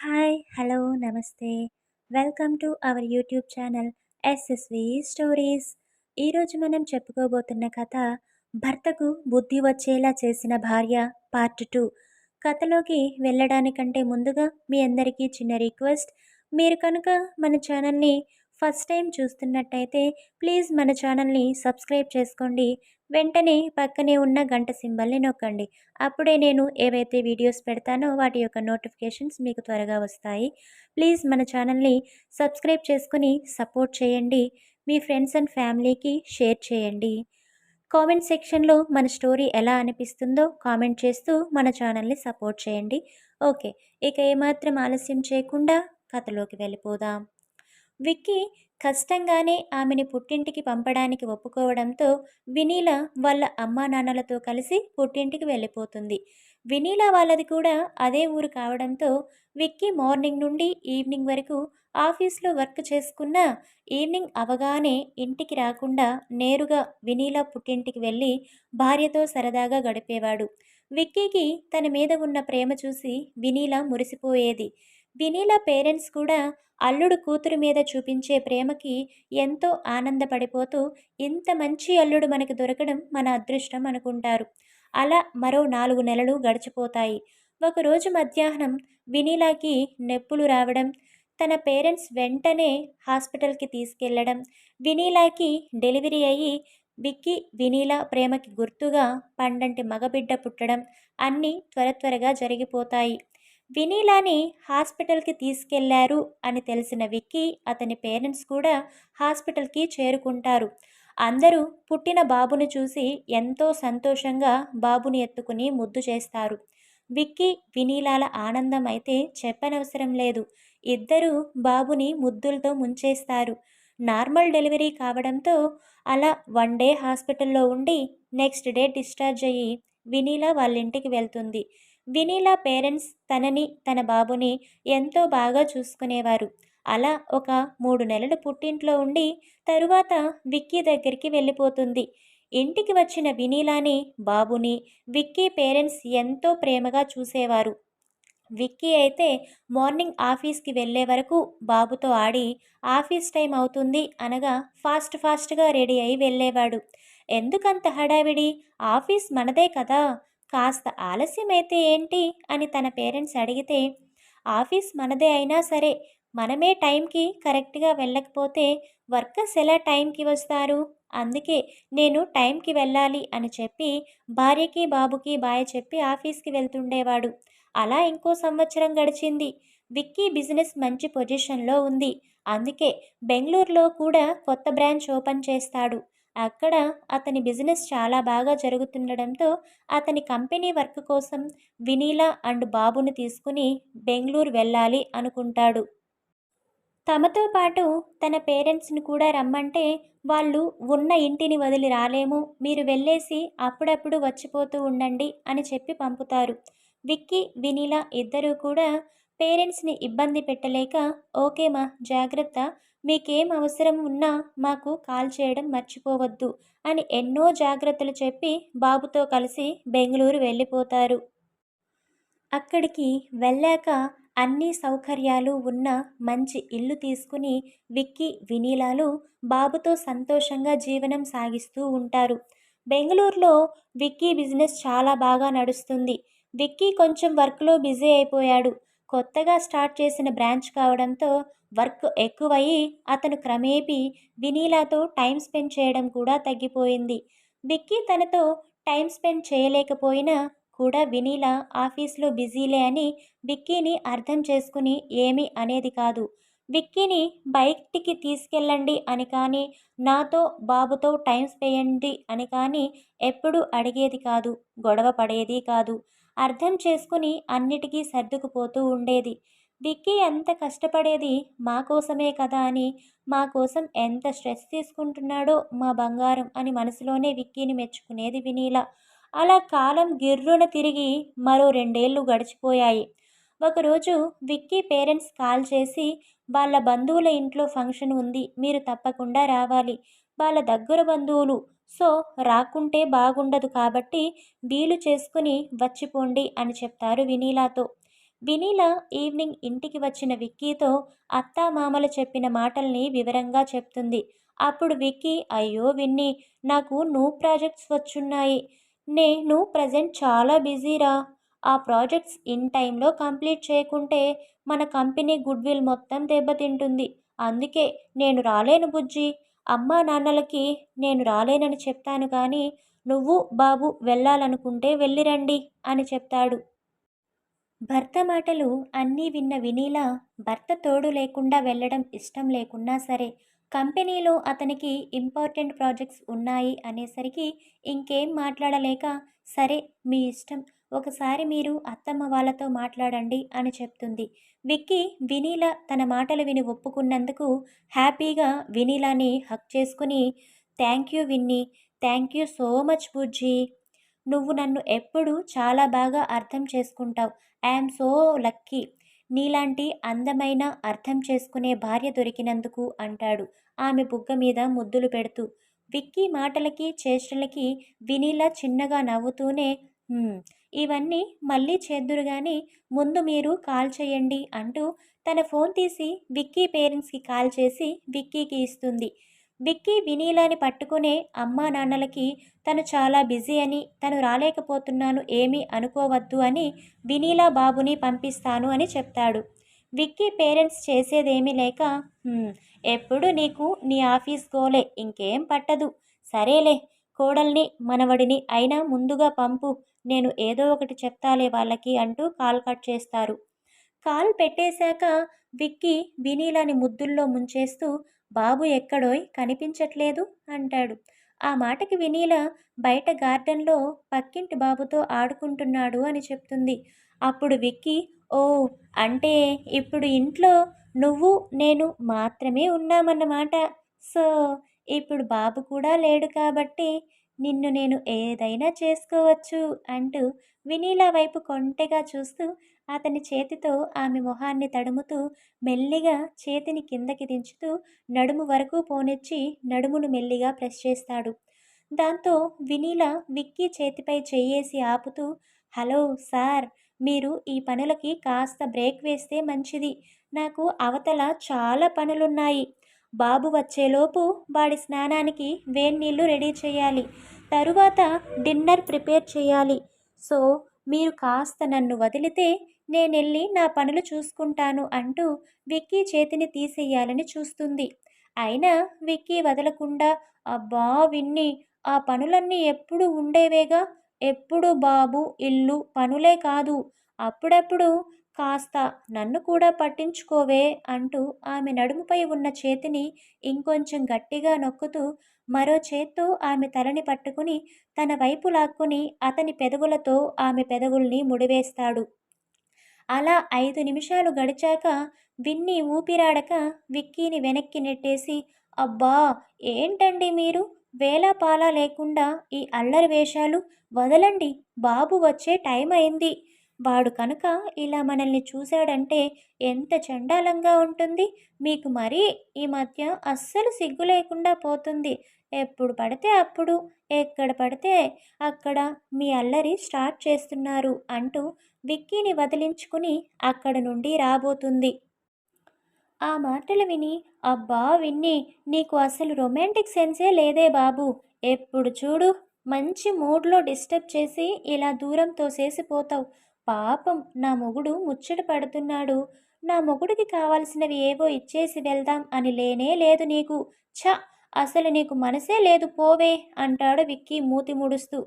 Hi hello namaste. Welcome to our YouTube channel SSV stories ఈరోజు మనం చెప్పుకోబోతున్న కథ భర్తకు బుద్ధి వచ్చేలా చేసిన భార్య పార్ట్ టూ కథలోకి వెళ్ళడానికంటే ముందుగా మీ అందరికీ చిన్న రిక్వెస్ట్ మీరు కనుక మన ఛానల్ని ఫస్ట్ టైం చూస్తున్నట్టయితే ప్లీజ్ మన ఛానల్ని సబ్స్క్రైబ్ చేసుకోండి. వెంటనే పక్కనే ఉన్న గంట సింబల్ని నొక్కండి. అప్పుడే నేను ఏవైతే వీడియోస్ పెడతానో వాటి యొక్క నోటిఫికేషన్స్ మీకు త్వరగా వస్తాయి. ప్లీజ్ మన ఛానల్ని సబ్స్క్రైబ్ చేసుకుని సపోర్ట్ చేయండి. మీ ఫ్రెండ్స్ అండ్ ఫ్యామిలీకి షేర్ చేయండి. కామెంట్ సెక్షన్లో మన స్టోరీ ఎలా అనిపిస్తుందో కామెంట్ చేస్తూ మన ఛానల్ని సపోర్ట్ చేయండి. ఓకే ఇక ఏమాత్రం ఆలస్యం చేయకుండా కథలోకి వెళ్ళిపోదాం. విక్కీ కష్టంగానే ఆమెని పుట్టింటికి పంపడానికి ఒప్పుకోవడంతో వినీల వాళ్ళ అమ్మా నాన్నలతో కలిసి పుట్టింటికి వెళ్ళిపోతుంది. వినీల వాళ్ళది కూడా అదే ఊరు కావడంతో విక్కీ మార్నింగ్ నుండి ఈవినింగ్ వరకు ఆఫీస్లో వర్క్ చేసుకున్న ఈవినింగ్ అవగానే ఇంటికి రాకుండా నేరుగా వినీల పుట్టింటికి వెళ్ళి భార్యతో సరదాగా గడిపేవాడు. విక్కీకి తన మీద ఉన్న ప్రేమ చూసి వినీల మురిసిపోయేది. వినీల పేరెంట్స్ కూడా అల్లుడు కూతురు మీద చూపించే ప్రేమకి ఎంతో ఆనందపడిపోతూ ఇంత మంచి అల్లుడు మనకి దొరకడం మన అదృష్టం అనుకుంటారు. అలా మరో నాలుగు నెలలు గడిచిపోతాయి. ఒకరోజు మధ్యాహ్నం వినీలాకి నొప్పులు రావడం తన పేరెంట్స్ వెంటనే హాస్పిటల్కి తీసుకెళ్ళడం వినీలాకి డెలివరీ అయ్యి విక్కీ వినీల ప్రేమకి గుర్తుగా పండంటి మగబిడ్డ పుట్టడం అన్నీ త్వర త్వరగా జరిగిపోతాయి. వినీలాని హాస్పిటల్కి తీసుకెళ్ళారు అని తెలిసిన విక్కీ అతని పేరెంట్స్ కూడా హాస్పిటల్కి చేరుకుంటారు. అందరూ పుట్టిన బాబును చూసి ఎంతో సంతోషంగా బాబుని ఎత్తుకుని ముద్దు చేస్తారు. విక్కీ వినీలాల ఆనందం అయితే చెప్పనవసరం లేదు. ఇద్దరూ బాబుని ముద్దులతో ముంచేస్తారు. నార్మల్ డెలివరీ కావడంతో అలా వన్ డే హాస్పిటల్లో ఉండి నెక్స్ట్ డే డిశ్చార్జ్ అయ్యి వినీలా వాళ్ళ ఇంటికి వెళ్తుంది. వినీలా పేరెంట్స్ తనని తన బాబుని ఎంతో బాగా చూసుకునేవారు. అలా ఒక మూడు నెలలు పుట్టింట్లో ఉండి తరువాత విక్కీ దగ్గరికి వెళ్ళిపోతుంది. ఇంటికి వచ్చిన వినీలాని బాబుని విక్కీ పేరెంట్స్ ఎంతో ప్రేమగా చూసేవారు. విక్కీ అయితే మార్నింగ్ ఆఫీస్కి వెళ్ళే వరకు బాబుతో ఆడి ఆఫీస్ టైం అవుతుంది అనగా ఫాస్ట్ ఫాస్ట్గా రెడీ అయి వెళ్ళేవాడు. ఎందుకంత హడావిడి? ఆఫీస్ మనదే కదా! కాస్త ఆలస్యమైతే ఏంటి? అని తన పేరెంట్స్ అడిగితే ఆఫీస్ మనదే అయినా సరే మనమే టైంకి కరెక్ట్గా వెళ్ళకపోతే వర్కర్స్ ఎలా టైంకి వస్తారు? అందుకే నేను టైంకి వెళ్ళాలి అని చెప్పి భార్యకి బాబుకి బాయ్ చెప్పి ఆఫీస్కి వెళ్తుండేవాడు. అలా ఇంకో సంవత్సరం గడిచింది. విక్కీ బిజినెస్ మంచి పొజిషన్లో ఉంది. అందుకే బెంగళూరులో కూడా కొత్త బ్రాంచ్ ఓపెన్ చేస్తాడు. అక్కడ అతని బిజినెస్ చాలా బాగా జరుగుతుండడంతో అతని కంపెనీ వర్క్ కోసం వినీలా అండ్ బాబుని తీసుకుని బెంగళూరు వెళ్ళాలి అనుకుంటాడు. తమతో పాటు తన పేరెంట్స్ని కూడా రమ్మంటే వాళ్ళు ఉన్న ఇంటిని వదిలి రాలేము మీరు వెళ్ళేసి అప్పుడప్పుడు వచ్చిపోతూ ఉండండి అని చెప్పి పంపుతారు. విక్కీ వినీలా ఇద్దరూ కూడా పేరెంట్స్ని ఇబ్బంది పెట్టలేక ఓకేమా జాగ్రత్త మీకేం అవసరం ఉన్నా మాకు కాల్ చేయడం మర్చిపోవద్దు అని ఎన్నో జాగ్రత్తలు చెప్పి బాబుతో కలిసి బెంగళూరు వెళ్ళిపోతారు. అక్కడికి వెళ్ళాక అన్ని సౌకర్యాలు ఉన్న మంచి ఇల్లు తీసుకుని విక్కీ వినీలాలు బాబుతో సంతోషంగా జీవనం సాగిస్తూ ఉంటారు. బెంగళూరులో విక్కీ బిజినెస్ చాలా బాగా నడుస్తుంది. విక్కీ కొంచెం వర్క్లో బిజీ అయిపోయాడు. కొత్తగా స్టార్ట్ చేసిన బ్రాంచ్ కావడంతో వర్క్ ఎక్కువయ్యి అతను క్రమేపీ వినీలాతో టైం స్పెండ్ చేయడం కూడా తగ్గిపోయింది. విక్కీ తనతో టైం స్పెండ్ చేయలేకపోయినా కూడా వినీల ఆఫీస్లో బిజీలే అని విక్కీని అర్థం చేసుకుని ఏమీ అనేది కాదు. విక్కీని బయటికి తీసుకెళ్ళండి అని కానీ నాతో బాబుతో టైం స్పెండ్ అని కానీ ఎప్పుడూ అడిగేది కాదు గొడవ పడేది కాదు. అర్థం చేసుకుని అన్నిటికీ సర్దుకుపోతూ ఉండేది. విక్కీ ఎంత కష్టపడేది మా కోసమే కదా అని మా కోసం ఎంత స్ట్రెస్ తీసుకుంటున్నాడో మా బంగారం అని మనసులోనే విక్కీని మెచ్చుకునేది వినీల. అలా కాలం గిర్రున తిరిగి మరో రెండేళ్ళు గడిచిపోయాయి. ఒకరోజు విక్కీ పేరెంట్స్ కాల్ చేసి వాళ్ళ బంధువుల ఇంట్లో ఫంక్షన్ ఉంది మీరు తప్పకుండా రావాలి. వాళ్ళ దగ్గర బంధువులు. సో రాకుంటే బాగుండదు కాబట్టి వీలు చేసుకుని వచ్చిపోండి అని చెప్తారు వినీలాతో. వినీల ఈవినింగ్ ఇంటికి వచ్చిన విక్కీతో అత్తామామలు చెప్పిన మాటల్ని వివరంగా చెప్తుంది. అప్పుడు విక్కీ అయ్యో విన్నీ నాకు నువ్వు ప్రాజెక్ట్స్ వచ్చున్నాయి. నేను ప్రజెంట్ చాలా బిజీరా. ఆ ప్రాజెక్ట్స్ ఇన్ టైంలో కంప్లీట్ చేయకుంటే మన కంపెనీ గుడ్ విల్ మొత్తం దెబ్బతింటుంది. అందుకే నేను రాలేను బుజ్జి. అమ్మా నాన్నలకి నేను రాలేనని చెప్తాను కానీ నువ్వు బాబు వెళ్ళాలనుకుంటే వెళ్ళిరండి అని చెప్తాడు. భర్త మాటలు అన్నీ విన్న వినీలా భర్త తోడు లేకుండా వెళ్ళడం ఇష్టం లేకున్నా సరే కంపెనీలో అతనికి ఇంపార్టెంట్ ప్రాజెక్ట్స్ ఉన్నాయి అనేసరికి ఇంకేం మాట్లాడలేక సరే మీ ఇష్టం ఒకసారి మీరు అత్తమ్మ వాళ్ళతో మాట్లాడండి అని చెప్తుంది. విక్కీ వినీల తన మాటలు విని ఒప్పుకున్నందుకు హ్యాపీగా వినీలాని హక్ చేసుకుని thank you Vinni thank you so much బుజ్జి. నువ్వు నన్ను ఎప్పుడు చాలా బాగా అర్థం చేసుకుంటావు. I'm so lucky. నీలాంటి అందమైన అర్థం చేసుకునే భార్య దొరికినందుకు అంటాడు ఆమె బుగ్గ మీద ముద్దులు పెడుతూ. విక్కీ మాటలకి చేష్టలకి వినీలా చిన్నగా నవ్వుతూనే ఇవన్నీ మళ్ళీ చేద్దురు కానీ ముందు మీరు కాల్ చేయండి అంటూ తన ఫోన్ తీసి విక్కీ పేరెంట్స్కి కాల్ చేసి విక్కీకి ఇస్తుంది. విక్కీ వినీలాని పట్టుకునే అమ్మా నాన్నలకి తను చాలా బిజీ అని తను రాలేకపోతున్నాను ఏమీ అనుకోవద్దు అని వినీలా బాబుని పంపిస్తాను అని చెప్తాడు. విక్కీ పేరెంట్స్ చేసేదేమీ లేక ఎప్పుడు నీకు నీ ఆఫీస్ గోలే ఇంకేం పట్టదు. సరేలే కోడల్ని మనవడిని అయినా ముందుగా పంపు నేను ఏదో ఒకటి చెప్తాలే వాళ్ళకి అంటూ కాల్ కట్ చేస్తారు. కాల్ పెట్టేశాక విక్కీ వినీలాని ముద్దుల్లో ముంచేస్తూ బాబు ఎక్కడోయ్? కనిపించట్లేదు? అంటాడు. ఆ మాటకి వినీల బయట గార్డెన్లో పక్కింటి బాబుతో ఆడుకుంటున్నాడు అని చెప్తుంది. అప్పుడు విక్కీ ఓ అంటే ఇప్పుడు ఇంట్లో నువ్వు నేను మాత్రమే ఉన్నామన్నమాట. సో ఇప్పుడు బాబు కూడా లేడు కాబట్టి నిన్ను నేను ఏదైనా చేసుకోవచ్చు అంటూ వినీల వైపు కొంటెగా చూస్తూ అతని చేతితో ఆమె మొహాన్ని తడుముతూ మెల్లిగా చేతిని కిందకి దించుతూ నడుము వరకు పోనిచ్చి నడుమును మెల్లిగా ప్రెస్ చేస్తాడు. దాంతో వినీల విక్కీ చేతిపై చేయేసి ఆపుతూ హలో సార్ మీరు ఈ పనులకి కాస్త బ్రేక్ వేస్తే మంచిది. నాకు అవతల చాలా పనులున్నాయి. బాబు వచ్చేలోపు వాడి స్నానానికి వేన్నీళ్ళు రెడీ చేయాలి. తరువాత డిన్నర్ ప్రిపేర్ చేయాలి. సో మీరు కాస్త నన్ను వదిలితే నేనెళ్ళి నా పనులు చూసుకుంటాను అంటూ విక్కీ చేతిని తీసేయాలని చూస్తుంది. అయినా విక్కీ వదలకుండా అబ్బా విన్ని ఆ పనులన్నీ ఎప్పుడు ఉండేవేగా? ఎప్పుడు బాబు ఇల్లు పనులే కాదు. అప్పుడప్పుడు కాస్త నన్ను కూడా పట్టించుకోవే అంటూ ఆమె నడుముపై ఉన్న చేతిని ఇంకొంచెం గట్టిగా నొక్కుతూ మరో చేత్తో ఆమె తలని పట్టుకుని తన వైపు లాక్కుని అతని పెదవులతో ఆమె పెదవుల్ని ముడివేస్తాడు. అలా ఐదు నిమిషాలు గడిచాక విన్ని ఊపిరాడక విక్కీని వెనక్కి నెట్టేసి అబ్బా! ఏంటండి మీరు? వేలాపాలా లేకుండా ఈ అల్లరి వేషాలు? వదలండి! బాబు వచ్చే టైం అయింది వాడు కనుక ఇలా మనల్ని చూశాడంటే ఎంత చండాలంగా ఉంటుంది. మీకు మరీ ఈ మధ్య అస్సలు సిగ్గు లేకుండా పోతుంది. ఎప్పుడు పడితే అప్పుడు ఎక్కడ పడితే అక్కడ మీ అల్లరి స్టార్ట్ చేస్తున్నారు అంటూ విక్కీని వదిలించుకుని అక్కడ నుండి రాబోతుంది. ఆ మాటలు విని అబ్బా విన్ని నీకు అసలు రొమాంటిక్ సెన్సే లేదే బాబు. ఎప్పుడు చూడు మంచి మూడ్లో డిస్టర్బ్ చేసి ఇలా దూరం తోసేసిపోతావు పాపం నా మొగుడు ముచ్చట పడుతున్నాడు. నా మొగుడికి కావాల్సినవి ఏవో ఇచ్చేసి వెళ్దాం అని లేనే లేదు నీకు. ఛ! అసలు నీకు మనసే లేదు పోవే అంటాడు విక్కీ మూతి ముడుస్తూ.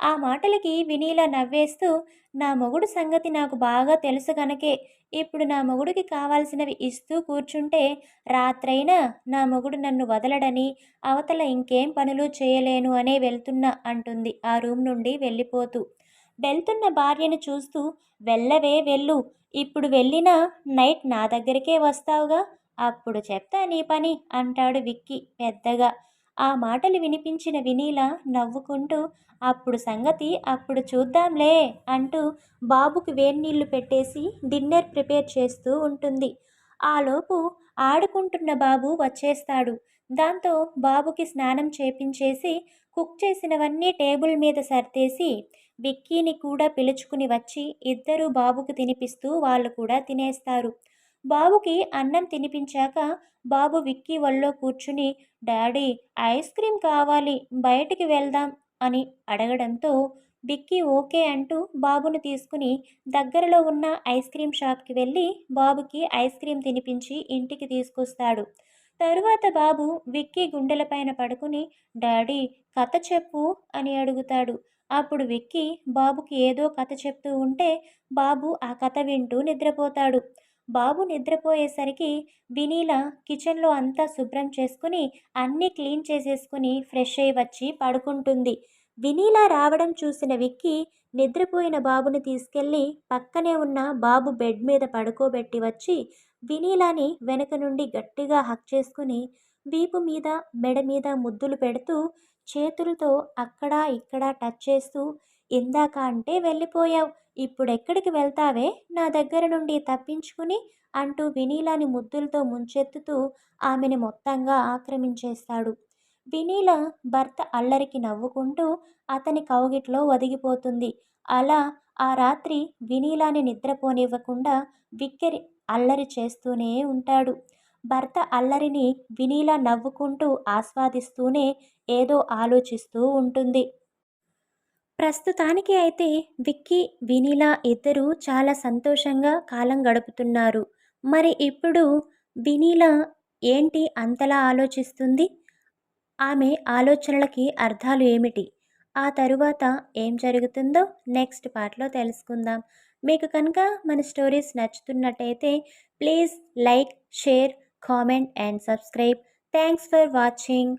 ఆ మాటలకి వినీలా నవ్వేస్తూ నా మొగుడు సంగతి నాకు బాగా తెలుసు గనకే. ఇప్పుడు నా మొగుడికి కావాల్సినవి ఇస్తూ కూర్చుంటే రాత్రైనా నా మొగుడు నన్ను వదలడని అవతల ఇంకేం పనులు చేయలేను అనే వెళ్తున్నా అంటుంది ఆ రూమ్ నుండి వెళ్ళిపోతూ. వెళ్తున్న భార్యను చూస్తూ వెళ్ళవే వెళ్ళు. ఇప్పుడు వెళ్ళినా నైట్ నా దగ్గరికే వస్తావుగా? అప్పుడు చెప్తా నీ పని అంటాడు విక్కీ పెద్దగా. ఆ మాటలు వినిపించిన వినీల నవ్వుకుంటూ అప్పుడు సంగతి అప్పుడు చూద్దాంలే అంటూ బాబుకి వేన్నీళ్ళు పెట్టేసి డిన్నర్ ప్రిపేర్ చేస్తూ ఉంటుంది. ఆలోపు ఆడుకుంటున్న బాబు వచ్చేస్తాడు. దాంతో బాబుకి స్నానం చేపించేసి కుక్ చేసినవన్నీ టేబుల్ మీద సర్దేసి విక్కీని కూడా పిలుచుకుని వచ్చి ఇద్దరు బాబుకు తినిపిస్తూ వాళ్ళు కూడా తినేస్తారు. బాబుకి అన్నం తినిపించాక బాబు విక్కీ వల్లో కూర్చుని డాడీ ఐస్ క్రీమ్ కావాలి బయటికి వెళ్దాం అని అడగడంతో విక్కీ ఓకే అంటూ బాబును తీసుకుని దగ్గరలో ఉన్న ఐస్ క్రీమ్ షాప్కి వెళ్ళి బాబుకి ఐస్ క్రీమ్ తినిపించి ఇంటికి తీసుకొస్తాడు. తరువాత బాబు విక్కీ గుండెలపైన పడుకుని డాడీ కథ చెప్పు అని అడుగుతాడు. అప్పుడు విక్కీ బాబుకి ఏదో కథ చెప్తూ ఉంటే బాబు ఆ కథ వింటూ నిద్రపోతాడు. బాబు నిద్రపోయేసరికి వినీల కిచెన్లో అంతా శుభ్రం చేసుకుని అన్నీ క్లీన్ చేసేసుకుని ఫ్రెష్ అయ్యి వచ్చి పడుకుంటుంది. వినీలా రావడం చూసిన విక్కీ నిద్రపోయిన బాబుని తీసుకెళ్ళి పక్కనే ఉన్న బాబు బెడ్ మీద పడుకోబెట్టి వచ్చి వినీలాని వెనక నుండి గట్టిగా హక్ చేసుకుని వీపు మీద మెడ మీద ముద్దులు పెడుతూ చేతులతో అక్కడ ఇక్కడ టచ్ చేస్తూ ఇందాక అంటే వెళ్ళిపోయావు ఇప్పుడెక్కడికి వెళ్తావే? నా దగ్గర నుండి తప్పించుకుని అంటూ వినీలాని ముద్దులతో ముంచెత్తుతూ ఆమెను మొత్తంగా ఆక్రమించేస్తాడు. వినీల భర్త అల్లరికి నవ్వుకుంటూ అతని కౌగిట్లో ఒదిగిపోతుంది. అలా ఆ రాత్రి వినీలాని నిద్రపోనివ్వకుండా విక్కిరి అల్లరి చేస్తూనే ఉంటాడు. భర్త అల్లరిని వినీలా నవ్వుకుంటూ ఆస్వాదిస్తూనే ఏదో ఆలోచిస్తూ ఉంటుంది. ప్రస్తుతానికి అయితే విక్కీ వినీల ఇద్దరూ చాలా సంతోషంగా కాలం గడుపుతున్నారు. మరి ఇప్పుడు వినీల ఏంటి అంతలా ఆలోచిస్తుంది? ఆమె ఆలోచనలకి అర్థాలు ఏమిటి? ఆ తరువాత ఏం జరుగుతుందో నెక్స్ట్ పార్ట్లో తెలుసుకుందాం. మీకు కనుక మన stories నచ్చుతున్నట్టయితే please like share comment and subscribe. Thanks for watching.